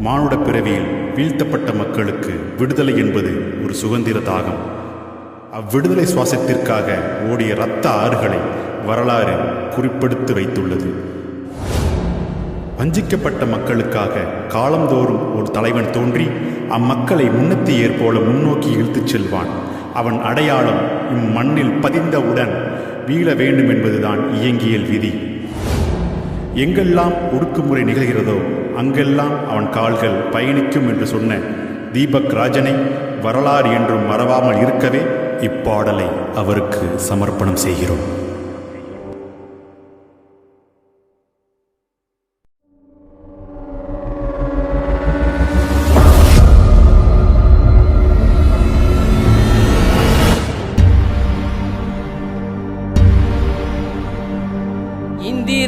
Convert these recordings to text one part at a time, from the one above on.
மானுட பிறவியில் வீழ்த்தப்பட்ட மக்களுக்கு விடுதலை என்பது ஒரு சுதந்திர தாகம். அவ்விடுதலை சுவாசத்திற்காக ஓடிய இரத்த ஆறுகளை வரலாறு குறிப்பெடுத்து வைத்துள்ளது. வஞ்சிக்கப்பட்ட மக்களுக்காக காலந்தோறும் ஒரு தலைவன் தோன்றி அம்மக்களை முன்னத்தி ஏற்போல முன்னோக்கி இழுத்துச் செல்வான். அவன் அடையாளம் இம்மண்ணில் பதிந்தவுடன் வீழ வேண்டும் என்பதுதான் இயங்கியல் விதி. எங்கெல்லாம் ஒடுக்குமுறை நிகழ்கிறதோ அங்கெல்லாம் அவன் கால்கள் பயணிக்கும் என்று சொன்ன தீபக் ராஜனை வரலாறு என்றும் மறவாமல் இருக்கவே இப்பாடலை அவருக்கு சமர்ப்பணம் செய்கிறோம்.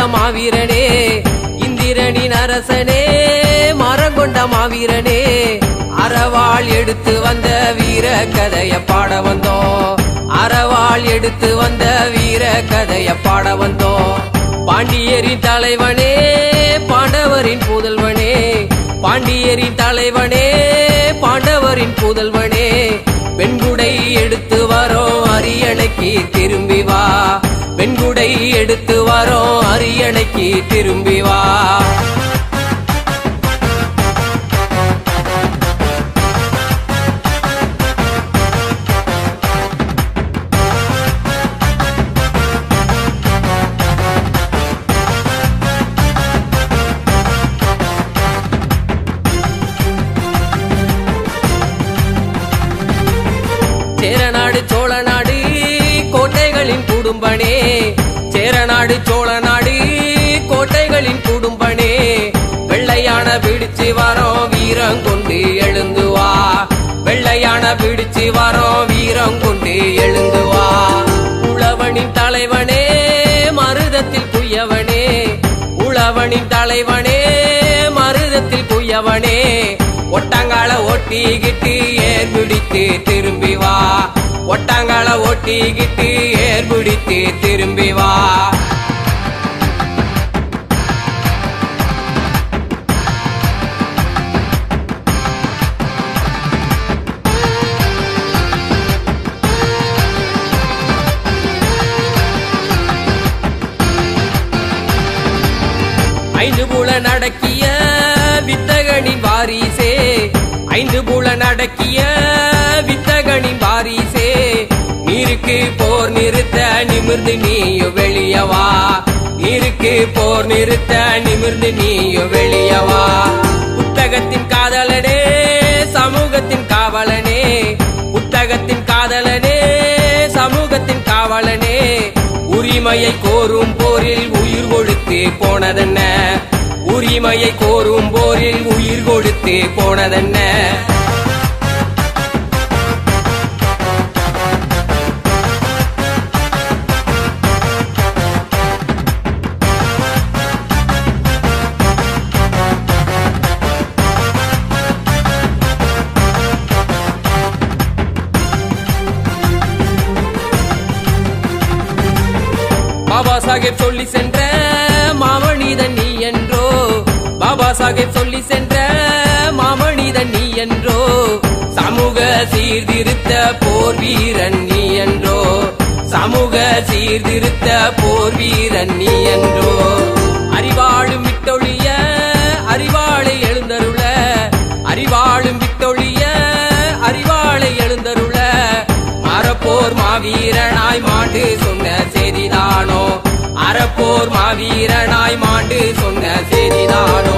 மரங்கொண்ட மாவீரனே இந்திரனின் அரசனே மரங்கொண்ட மாவீரனே அறவாள் எடுத்து வந்த வீர கதைய பாட வந்தோம். அறவாள் எடுத்து வந்த வீர கதைய பாட வந்தோம். பாண்டியரின் தலைவனே பாண்டவரின் புதல்வனே பாண்டியரின் தலைவனே பாண்டவரின் புதல்வனே வெண்குடை எடுத்து வரோ அரியணைக்கு திரும்பி வா. வெண்குடை எடுத்து வரோ திரும்பி வா. சேரநாடு சோழநாடு கோட்டைகளின் குடும்பனே. சேரநாடு சோழநாடு கோட்டைகளின் குடும்பனே வெள்ளையான பிடிச்சு வரோம் வீரம் கொண்டு எழுந்துவா வெள்ளையான பிடிச்சு வரோம் வீரம் கொண்டு எழுந்துவா உழவனின் தலைவனே மருதத்தில் குயவனே. உழவனின் தலைவனே மருதத்தில் குயவனே. ஒட்டங்கால ஒட்டிக்கிட்டு ஏர் பிடித்து திரும்பி வா. ஒட்டங்கால ஒட்டிக்கிட்டு ஏர் பிடித்து திரும்பி ஐந்து புல நடக்கிய வித்தகனின் வாரிசே. ஐந்து புல நடக்கிய வித்தகனின் வாரிசே. நீருக்கு போர் நிறுத்த நிமிர்ந்து நீயோ வெளியவா. நீருக்கு போர் நிறுத்த நிமிர்ந்து நீயோ வெளியவா. புத்தகத்தின் காதலனே சமூகத்தின் காவலனே. புத்தகத்தின் காதலனே சமூகத்தின் காவலனே. உரிமையை கோரும் போரில் உயிர் கொடுத்து போனதென்ன? உரிமையை கோரும் போரில் உயிர் கொடுத்து போனதென்ன? சாஹேப் சொல்லி சென்ற மாமனிதன் நீ என்றோ? பாபா சாஹேப் சொல்லி சென்ற மாமனிதன் நீ என்றோ? சமூக சீர்திருத்த போர் வீரன் நீ என்றோ? சமூக சீர்திருத்த போர் வீரன் நீ என்றோ? அறிவாளும் விட்டொழிய அறிவாளை எழுந்தருள அறிவாளும் விட்டொழிய அறிவாளை எழுந்தருள மரப்போர் மாவீரனாய் மாண்டு சொன்ன செய்திதானோ அறப்போர் மாவீரனாய் மாண்டு சொன்ன செய்திதானோ